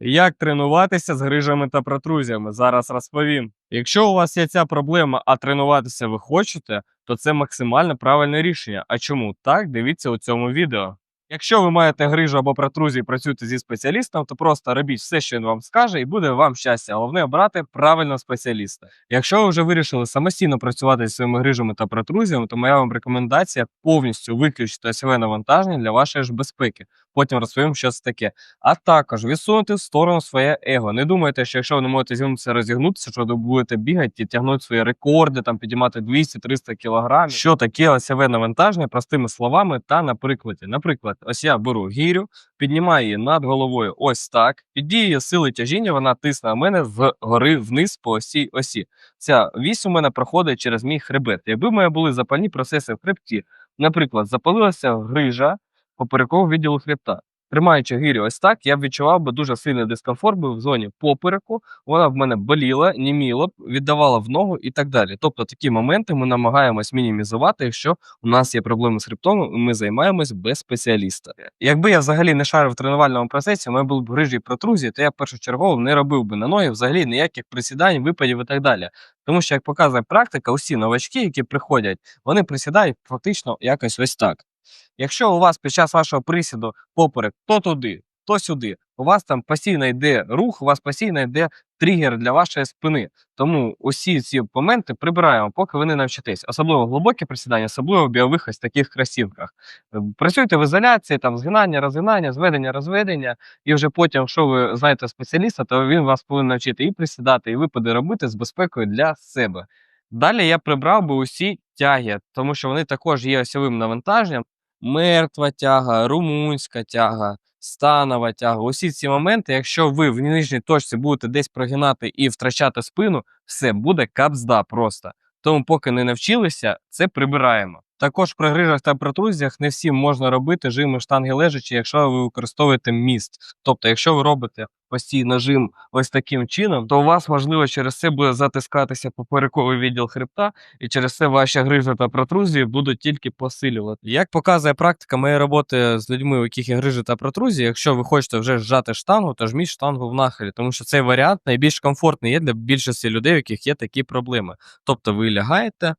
Як тренуватися з грижами та протрузіями? Зараз розповім. Якщо у вас є ця проблема, а тренуватися ви хочете, то це максимально правильне рішення. А чому так? Дивіться у цьому відео. Якщо ви маєте грижу або протрузію і працюєте зі спеціалістом, то просто робіть все, що він вам скаже, і буде вам щастя. Головне обрати правильного спеціаліста. Якщо ви вже вирішили самостійно працювати зі своїми грижами та протрузіями, то моя вам рекомендація повністю виключити осьове навантаження для вашої ж безпеки. Потім розповім, що це таке. А також відсунути в сторону своє его. Не думайте, що якщо ви не можете зігнутися, розігнутися, що ви будете бігати і тягнути свої рекорди, там підіймати 200-300 кілограмів. Що таке осьове навантаження, простими словами та на прикладі. Наприклад, ось я беру гірю, піднімаю її над головою ось так. Під дією сили тяжіння вона тисне на мене згори вниз по осій осі. Ця вісь у мене проходить через мій хребет. Якби в мене були запальні процеси в хребті, наприклад, запалилася грижа поперекового відділу хребта. Тримаючи гирю ось так, я б відчував би дуже сильний дискомфорт в зоні попереку, вона в мене боліла, німіла б, віддавала в ногу і так далі. Тобто такі моменти ми намагаємось мінімізувати, якщо у нас є проблеми з хребтом, і ми займаємось без спеціаліста. Якби я взагалі не шарив в тренувальному процесі, у мене були б грижі протрузії, то я першочергово не робив би на ноги взагалі ніяких присідань, випадів і так далі. Тому що, як показує практика, усі новачки, які приходять, вони присідають фактично якось ось так. Якщо у вас під час вашого присіду поперек то туди, то сюди, у вас там постійно йде рух, у вас постійно йде тригер для вашої спини. Тому усі ці моменти прибираємо, поки ви не навчитесь. Особливо глибокі присідання, особливо в бойових ось таких кросівках. Е, Працюйте в ізоляції, там згинання, розгинання, зведення, розведення, і вже потім, якщо ви знаєте спеціаліста, то він вас повинен навчити і присідати, і випади робити з безпекою для себе. Далі я прибрав би усі тяги, тому що вони також є осьовим навантаженням мертва тяга, румунська тяга, станова тяга. Усі ці моменти, якщо ви в нижній точці будете десь прогинати і втрачати спину, все буде капзда просто. Тому, поки не навчилися, це прибираємо. Також при грижах та протрузіях не всім можна робити жими штанги лежачі, якщо ви використовуєте міст. Тобто, якщо ви робите постійно жим ось таким чином, то у вас можливо через це буде затискатися поперековий відділ хребта, і через це ваші грижі та протрузії будуть тільки посилювати. Як показує практика моєї роботи з людьми, у яких є грижі та протрузії, якщо ви хочете вже зжати штангу, то жміть штангу в нахилі, тому що цей варіант найбільш комфортний є для більшості людей, у яких є такі проблеми. Тобто ви лягаєте.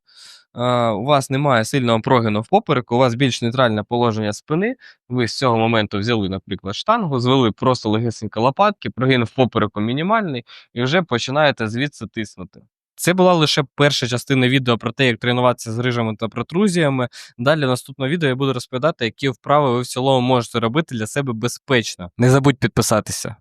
Е, У вас немає сильного прогину в попереку, у вас більш нейтральне положення спини. Ви з цього моменту взяли, наприклад, штангу, звели просто легесенько лопатки, прогин в попереку мінімальний, і вже починаєте звідси тиснути. Це була лише перша частина відео про те, як тренуватися з грижами та протрузіями. Далі в наступному відео я буду розповідати, які вправи ви в цілому можете робити для себе безпечно. Не забудь підписатися.